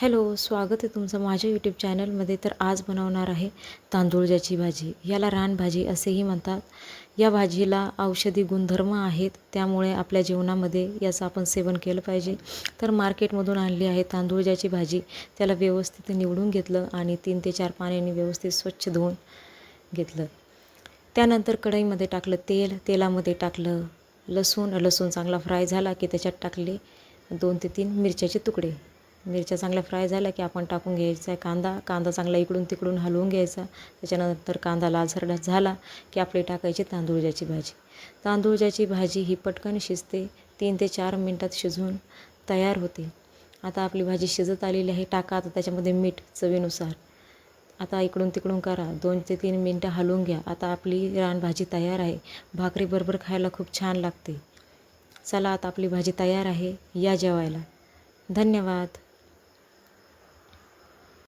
Hello स्वागत आहे तुमचं माझ्या यूट्यूब चॅनलमध्ये तर आज बनवणार आहे तांदूळजाची भाजी. याला रानभाजी असेही म्हणतात. या भाजीला औषधी गुणधर्म आहेत. त्यामुळे आपल्या जेवणामध्ये याचं आपण सेवन केलं पाहिजे. तर मार्केटमधून आणली आहे तांदूळजाची भाजी. त्याला व्यवस्थित निवडून घेतलं आणि तीन ते चार पाण्याने व्यवस्थित स्वच्छ धुवून घेतलं. त्यानंतर कढईमध्ये टाकलं तेल. तेलामध्ये टाकलं लसूण. लसूण चांगला फ्राय झाला की त्याच्यात टाकले दोन ते तीन मिरच्याचे तुकडे. मिरच्या चांगल्या फ्राय झाल्या की आपण टाकून घ्यायचा आहे कांदा. कांदा चांगला इकडून तिकडून हलवून घ्यायचा. त्याच्यानंतर कांदा लालसरडा झाला की आपली टाकायची तांदूळजाची भाजी. तांदूळजाची भाजी ही पटकन शिजते. तीन ते चार मिनटात शिजवून तयार होते. आता आपली भाजी शिजत आलेली आहे. टाका आता त्याच्यामध्ये मीठ चवीनुसार. आता इकडून तिकडून करा. दोन ते तीन मिनटं हलवून घ्या. आता आपली रानभाजी तयार आहे. भाकरीबरोबर खायला खूप छान लागते. चला आता आपली भाजी तयार आहे. या जेवायला. धन्यवाद.